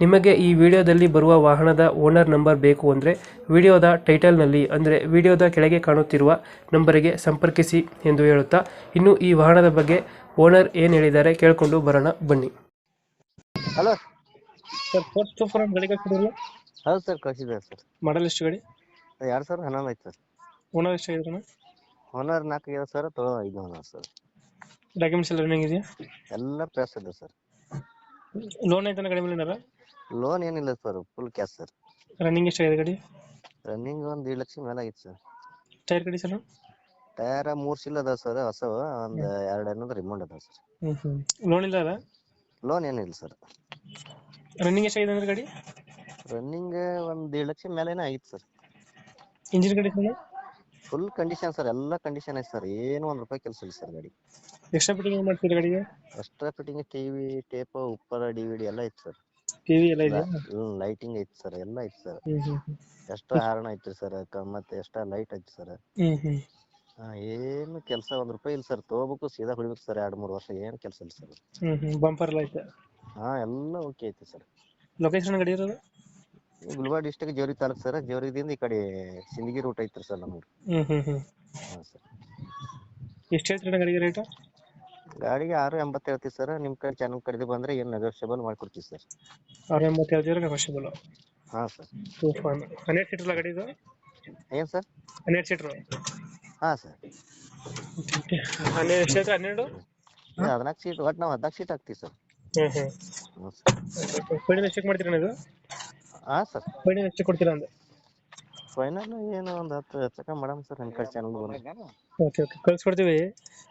ನಿಮಗೆ ಈ ವಿಡಿಯೋದಲ್ಲಿ ಬರುವ ವಾಹನದ ಓನರ್ ನಂಬರ್ ಬೇಕು ಅಂದರೆ ವಿಡಿಯೋದ ಟೈಟಲ್ನಲ್ಲಿ ಅಂದರೆ ವಿಡಿಯೋದ ಕೆಳಗೆ ಕಾಣುತ್ತಿರುವ ನಂಬರಿಗೆ ಸಂಪರ್ಕಿಸಿ ಎಂದು ಹೇಳುತ್ತಾ ಇನ್ನು ಈ ವಾಹನದ ಬಗ್ಗೆ ಓನರ್ ಏನು ಹೇಳಿದ್ದಾರೆ ಕೇಳಿಕೊಂಡು ಬರೋಣ ಬನ್ನಿ. ಹಲೋ. ಸರ್ ಫೋರ್ತ್ ಸೂಪರ್ ಗಾಡಿ ಕಳ್ಸಿದ್ರಲ್ಲ? ಹೌದು ಸರ್ ಕಳಿಸಿದ್ದಾರೆ ಸರ್. ಮಾಡಲ್ ಎಷ್ಟು ಗಾಡಿ? ಎರಡು ಸಾವಿರ ಹನ್ನೊಂದು ಆಯ್ತು ಸರ್. ಓನರ್ ಎಷ್ಟಾಗಿದ್ರಣ ಓನರ್ ನಾಲ್ಕು ಐದು ಸಾವಿರ ತೊಗೊಳೋ ಐದು ಓನರ್ ಸರ್. ಡಾಕ್ಯುಮೆಂಟ್ಸ್ ಎಲ್ಲ ರನ್ನಿಂಗ್ ಇದೆಯಾ? ಎಲ್ಲ ಪ್ರೆಸ್ ಇದೆ ಸರ್. ಲೋನ್ ಐತನ ಗಾಡಿ ಮೇಲೆ ಲೋನ್ ಏನಿಲ್ಲ sir full cash sir running ಎಷ್ಟಾಗಿದೆ ಗಾಡಿ? ರನ್ನಿಂಗ್ ಒಂದು ಏಳು ಲಕ್ಷ ಮೇಲೆ ಆಗಿತ್ತು ಸರ್ ಟೈರ್ ಗಾಡಿ ಸರ್? ಟೈರ್ ಮೂರು ಸಿಲ್ ಅದಾವ ಸರ್ ಹೊಸವು ಒಂದು ಎರಡು ಏನಂದ್ರೆ ರಿಮೋಂಡ್ ಅದಾವ ಸರ್ ಲೋನ್ ಇಲ್ಲ ಅಲ್ಲ ಲೋನ್ ಏನಿಲ್ಲ ಸರ್ ರನ್ನಿಂಗ್ ಎಷ್ಟಾಗಿದೆ ಅಂದ್ರೆ ಗಾಡಿ? ರನ್ನಿಂಗ್ ಒಂದು ಏಳು ಲಕ್ಷ ಮೇಲೇನೆ ಆಗಿತ್ತು ಸರ್ ಇಂಜಿನ್ ಗಾಡಿ ಸರ್? ಫುಲ್ ಕಂಡೀಷನ್ ಸರ್ ಎಲ್ಲ ಕಂಡೀಷನ್ ಐತೆ ಸರ್ ಏನು ಒಂದ್ ರೂಪಾಯಿ ಕೆಲಸ ಇಲ್ಲ ಸರ್ ಗಾಡಿ. ಎಕ್ಸ್ಟ್ರಾ ಫಿಟ್ಟಿಂಗ್ ಮಾಡ್ತೀರಿ ಗಾಡಿಗೆ? ಎಕ್ಸ್ಟ್ರಾ ಫಿಟ್ಟಿಂಗ್ ಟಿವಿ ಟೇಪ್ ಉಪ್ಪರ ಡಿವಿಡಿ ಎಲ್ಲ ಐತೆ ಸರ್ ಟಿವಿ ಎಲ್ಲ ಇದೆ ಲೈಟಿಂಗ್ ಐತೆ ಸರ್ ಎಲ್ಲ ಐತೆ ಸರ್ ಎಷ್ಟು ಹಾರಣ ಐತ್ರಿ ಸರ್ ಮತ್ತೆ ಎಷ್ಟು ಲೈಟ್ ಐತಿ ಸರ್ ಏನು ಕೆಲಸ ಒಂದ್ ರೂಪಾಯಿ ಇಲ್ಲ ಸರ್ ತಗೋಬೇಕು ಸೀದಾ ಹೊಡಿಬೇಕು ಸರ್ ಎರಡ್ ಮೂರ್ ವರ್ಷ ಏನು ಕೆಲಸ ಇಲ್ಲ ಸರ್ ಬಂಪರ್ ಲೈಟ್ ಐತೆ. ಹಾ ಎಲ್ಲ ಓಕೆ ಐತಿ ಸರ್ ಲೊಕೇಶನ್ ಗಾಡಿ ಇರೋದು? ಗುಲ್ಬರ್ಗ ಡಿಸ್ಟಿಕ್ ಜೋರಿ ತಾಲೂಕ್ ಸರ್ ಜೋರಿದಿಂದ ಈ ಕಡೆ ಸಿಂದಗಿ ರೂಟ್ ಐತ್ರಿ ಸರ್ ನಮ್ಗೆ ಹ್ಮ್ ಹ್ಞೂ ಹ್ಞೂ ಹಾ ಸರ್. ಎಷ್ಟು ಹೇಳ್ತೀರ ಗಾಡಿಗೆ ರೇಟ್ ಗಾಡಿಗೆ ಆರು ಎಂಬತ್ತು ಹೇಳ್ತೀವಿ ಸರ್ ನಿಮ್ಮ ಕಡೆ ಚಾನಲ್ ಕಡೆದು ಬಂದ್ರೆ ಏನು ನೆಗೋಷಿಯಬಲ್ ಮಾಡ್ಕೊಡ್ತೀವಿ ಸರ್. ಆರು ಎಂಬತ್ತು ಹೇಳ್ತೀರ ನೆಗೋಷಿಯಬಲ್ ಹಾ ಸರ್. ಟೂ ಫೈನ್ ಹನ್ನೆರಡು ಸೀಟ್ರಲ್ಲ ಗಾಡಿ ಇದು ಏನ್ ಸರ್? ಹನ್ನೆರಡು ಸೀಟ್ರು ಹಾ ಸರ್. ಹನ್ನೆರಡು ಎಷ್ಟು ಹೇಳ್ತೀರ ಹನ್ನೆರಡು? ಹದಿನಾಲ್ಕು ಸೀಟ್ ಒಟ್ಟು ನಾವು ಹದಿನಾಲ್ಕು ಸೀಟ್ ಹಾಕ್ತೀವಿ ಸರ್. ಹ್ಞೂ ಹ್ಞೂ ಹ್ಞೂ ಸರ್. ಫೈನಲ್ ಎಷ್ಟು ಮಾಡ್ತೀರಾ ಇದು? ಹಾ ಸರ್? ಫೈನಲ್ ಎಷ್ಟು ಕೊಡ್ತೀರಾ ಅಂದ್ರೆ ಫೈನಲ್ ಏನು ಒಂದು ಹತ್ತು ಹೆಚ್ಚಕ ಮಾಡಮ್ ಸರ್ ನಿಮ್ಮ ಕಡೆ ಚಾನಲ್ ಬಂದ್ರೆ. ಓಕೆ ಓಕೆ ಕಳ್ಸ್ಕೊಡ್ತೀವಿ.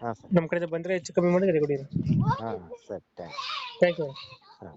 ಹಾ ಸರ್. ನಮ್ಮ ಕಡೆ ಬಂದರೆ ಹೆಚ್ಚು ಕಮ್ಮಿ ಮಾಡಿ ರೆಡಿ ಕೊಡಿ ಹಾ ಸರ್ ಥ್ಯಾಂಕ್ ಥ್ಯಾಂಕ್ ಯು ಹಾ